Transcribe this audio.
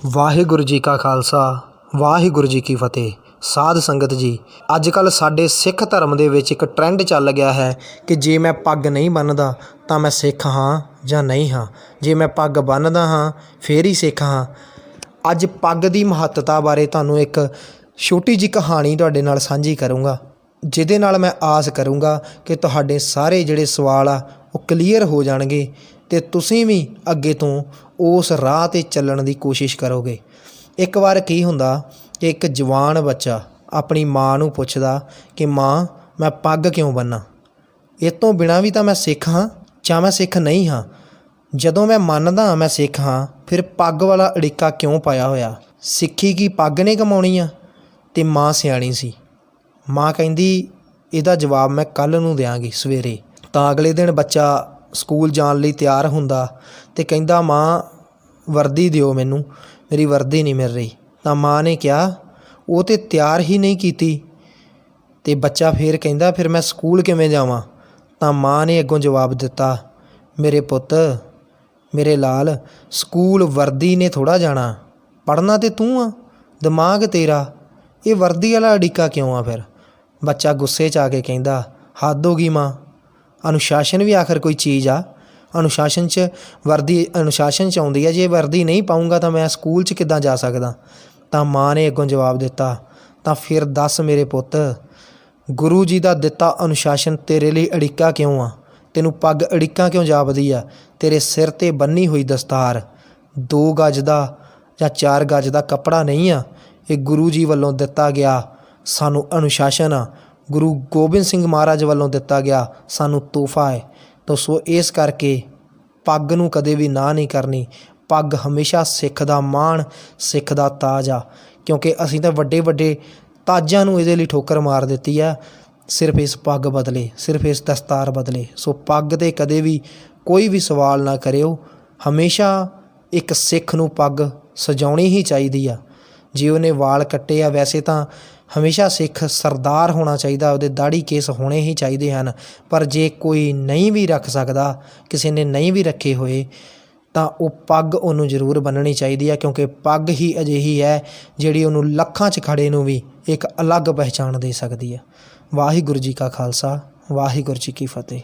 ਵਾਹਿਗੁਰੂ ਜੀ ਕਾ ਖਾਲਸਾ, ਵਾਹਿਗੁਰੂ ਜੀ ਕੀ ਫਤਿਹ। ਸਾਧ ਸੰਗਤ ਜੀ ਅੱਜ ਕੱਲ ਸਾਡੇ ਸਿੱਖ ਧਰਮ ਦੇ ਵਿੱਚ ਇੱਕ ਟ੍ਰੈਂਡ ਚੱਲ ਗਿਆ ਹੈ ਕਿ ਜੇ ਮੈਂ ਪੱਗ ਨਹੀਂ ਬੰਨਦਾ, ਤਾਂ ਮੈਂ ਸਿੱਖ ਹਾਂ ਜਾਂ ਨਹੀਂ ਹਾਂ। ਜੇ ਮੈਂ ਪੱਗ ਬੰਨਦਾ ਹਾਂ, ਫੇਰ ਹੀ ਸਿੱਖ ਹਾਂ। ਅੱਜ ਪੱਗ ਦੀ ਮਹੱਤਤਾ ਬਾਰੇ ਤੁਹਾਨੂੰ ਇੱਕ ਛੋਟੀ ਜਿਹੀ ਕਹਾਣੀ ਤੁਹਾਡੇ ਨਾਲ ਸਾਂਝੀ ਕਰੂੰਗਾ, ਜਿਹਦੇ ਨਾਲ ਮੈਂ ਆਸ ਕਰੂੰਗਾ ਕਿ ਤੁਹਾਡੇ ਸਾਰੇ ਜਿਹੜੇ ਸਵਾਲ ਆ, ਉਹ ਕਲੀਅਰ ਹੋ ਜਾਣਗੇ ਤੇ ਤੁਸੀਂ ਵੀ ਅੱਗੇ ਤੋਂ ਉਸ ਰਾਹ ਤੇ ਚੱਲਣ ਦੀ ਕੋਸ਼ਿਸ਼ ਕਰੋਗੇ। ਇੱਕ ਵਾਰ ਕੀ ਹੁੰਦਾ ਕਿ ਇੱਕ ਜਵਾਨ ਬੱਚਾ ਆਪਣੀ ਮਾਂ ਨੂੰ ਪੁੱਛਦਾ ਕਿ, ਮਾਂ, ਮੈਂ ਪੱਗ ਕਿਉਂ ਬੰਨਾਂ ਇਹ ਤੋਂ ਬਿਨਾਂ ਵੀ ਤਾਂ ਮੈਂ ਸਿੱਖ ਹਾਂ ਜਾਂ ਮੈਂ ਸਿੱਖ ਨਹੀਂ ਹਾਂ? ਜਦੋਂ ਮੈਂ ਮੰਨਦਾ ਹਾਂ ਮੈਂ ਸਿੱਖ ਹਾਂ, ਫਿਰ ਪੱਗ ਵਾਲਾ ਅੜਿੱਕਾ ਕਿਉਂ ਪਾਇਆ ਹੋਇਆ? ਸਿੱਖੀ ਕੀ ਪੱਗ ਨੇ ਕਮਾਉਣੀ ਆ? ਤੇ ਮਾਂ ਸਿਆਣੀ ਸੀ। ਮਾਂ ਕਹਿੰਦੀ, ਇਹਦਾ ਜਵਾਬ ਮੈਂ ਕੱਲ ਨੂੰ ਦਿਆਂਗੀ ਸਵੇਰੇ। ਤਾਂ ਅਗਲੇ ਦਿਨ ਬੱਚਾ ਸਕੂਲ ਜਾਣ ਲਈ ਤਿਆਰ ਹੁੰਦਾ ਅਤੇ ਕਹਿੰਦਾ, ਮਾਂ, ਵਰਦੀ ਦਿਓ ਮੈਨੂੰ। ਮੇਰੀ ਵਰਦੀ ਨਹੀਂ ਮਿਲ ਰਹੀ। ਤਾਂ ਮਾਂ ਨੇ ਕਿਹਾ, ਉਹ ਤੇ ਤਿਆਰ ਹੀ ਨਹੀਂ ਕੀਤੀ। ਤੇ ਬੱਚਾ ਫੇਰ ਕਹਿੰਦਾ, ਫਿਰ ਮੈਂ ਸਕੂਲ ਕਿਵੇਂ ਜਾਵਾਂ? ਤਾਂ ਮਾਂ ਨੇ ਅੱਗੋਂ ਜਵਾਬ ਦਿੱਤਾ, ਮੇਰੇ ਪੁੱਤ, ਮੇਰੇ ਲਾਲ, ਸਕੂਲ ਵਰਦੀ ਨੇ ਥੋੜਾ ਜਾਣਾ। ਪੜਨਾ ਤੇ ਤੂੰ ਆ, ਦਿਮਾਗ ਤੇਰਾ। ਇਹ ਵਰਦੀ ਵਾਲਾ ਅੜਿੱਕਾ ਕਿਉਂ ਆ ਫਿਰ? ਬੱਚਾ ਗੁੱਸੇ 'ਚ ਆ ਕੇ ਕਹਿੰਦਾ, ਹੱਦ ਹੋ ਗਈ ਮਾਂ। ਅਨੁਸ਼ਾਸਨ ਵੀ ਆਖਰ ਕੋਈ ਚੀਜ਼ ਆ। ਅਨੁਸ਼ਾਸਨ 'ਚ ਵਰਦੀ, ਅਨੁਸ਼ਾਸਨ 'ਚ ਆਉਂਦੀ ਆ, ਜੇ ਵਰਦੀ ਨਹੀਂ ਪਾਉਂਗਾ ਤਾਂ ਮੈਂ ਸਕੂਲ 'ਚ ਕਿੱਦਾਂ ਜਾ ਸਕਦਾ? ਤਾਂ ਮਾਂ ਨੇ ਅੱਗੋਂ ਜਵਾਬ ਦਿੱਤਾ, ਤਾਂ ਫਿਰ ਦੱਸ ਮੇਰੇ ਪੁੱਤ, ਗੁਰੂ ਜੀ ਦਾ ਦਿੱਤਾ ਅਨੁਸ਼ਾਸਨ ਤੇਰੇ ਲਈ ਅੜਿੱਕਾ ਕਿਉਂ ਆ? ਤੈਨੂੰ ਪੱਗ ਅੜਿੱਕਾ ਕਿਉਂ ਜਾਪਦੀ ਆ? ਤੇਰੇ ਸਿਰ ਤੇ ਬੰਨੀ ਹੋਈ ਦਸਤਾਰ 2 ਗਜ ਦਾ ਜਾਂ 4 ਗਜ ਦਾ ਕੱਪੜਾ ਨਹੀਂ ਆ? ਇਹ ਗੁਰੂ ਜੀ ਵੱਲੋਂ ਦਿੱਤਾ ਗਿਆ ਸਾਨੂੰ ਅਨੁਸ਼ਾਸਨ ਆ। ਗੁਰੂ ਗੋਬਿੰਦ ਸਿੰਘ ਮਹਾਰਾਜ ਵੱਲੋਂ ਦਿੱਤਾ ਗਿਆ ਸਾਨੂੰ ਤੋਹਫਾ ਹੈ। ਤਾਂ ਸੋ ਇਸ ਕਰਕੇ ਪੱਗ ਨੂੰ ਕਦੇ ਵੀ ਨਾ ਨਹੀਂ ਕਰਨੀ। ਪੱਗ ਹਮੇਸ਼ਾ ਸਿੱਖ ਦਾ ਮਾਣ, ਸਿੱਖ ਦਾ ਤਾਜ ਆ। ਕਿਉਂਕਿ ਅਸੀਂ ਤਾਂ ਵੱਡੇ ਵੱਡੇ ਤਾਜਾਂ ਨੂੰ ਇਹਦੇ ਲਈ ਠੋਕਰ ਮਾਰ ਦਿੱਤੀ ਆ। ਸਿਰਫ ਇਸ ਪੱਗ ਬਦਲੇ, ਸਿਰਫ ਇਸ ਦਸਤਾਰ ਬਦਲੇ। ਸੋ ਪੱਗ ਤੇ ਕਦੇ ਵੀ ਕੋਈ ਵੀ ਸਵਾਲ ਨਾ ਕਰਿਓ। ਹਮੇਸ਼ਾ ਇੱਕ ਸਿੱਖ ਨੂੰ ਪੱਗ ਸਜਾਉਣੀ ਹੀ ਚਾਹੀਦੀ ਆ। ਜੇ ਉਹਨੇ ਵਾਲ ਕੱਟੇ ਆ, ਵੈਸੇ ਤਾਂ ਹਮੇਸ਼ਾ ਸਿੱਖ ਸਰਦਾਰ ਹੋਣਾ ਚਾਹੀਦਾ ਉਹਦੇ ਦਾੜੀ ਕੇਸ ਹੋਣੇ ਹੀ ਚਾਹੀਦੇ ਹਨ। ਪਰ ਜੇ ਕੋਈ ਨਹੀਂ ਵੀ ਰੱਖ ਸਕਦਾ, ਕਿਸੇ ਨੇ ਨਹੀਂ ਵੀ ਰੱਖੇ ਹੋਏ, ਤਾਂ ਉਹ ਪੱਗ ਉਹਨੂੰ ਜ਼ਰੂਰ ਬੰਨਣੀ ਚਾਹੀਦੀ ਹੈ ਕਿਉਂਕਿ ਪੱਗ ਹੀ ਅਜਿਹੀ ਹੈ ਜਿਹੜੀ ਉਹਨੂੰ ਲੱਖਾਂ 'ਚ ਖੜੇ ਨੂੰ ਵੀ ਇੱਕ ਅਲੱਗ ਪਹਿਚਾਣ ਦੇ ਸਕਦੀ ਹੈ ਵਾਹਿਗੁਰੂ ਜੀ ਕਾ ਖਾਲਸਾ, ਵਾਹਿਗੁਰੂ ਜੀ ਕੀ ਫਤਿਹ।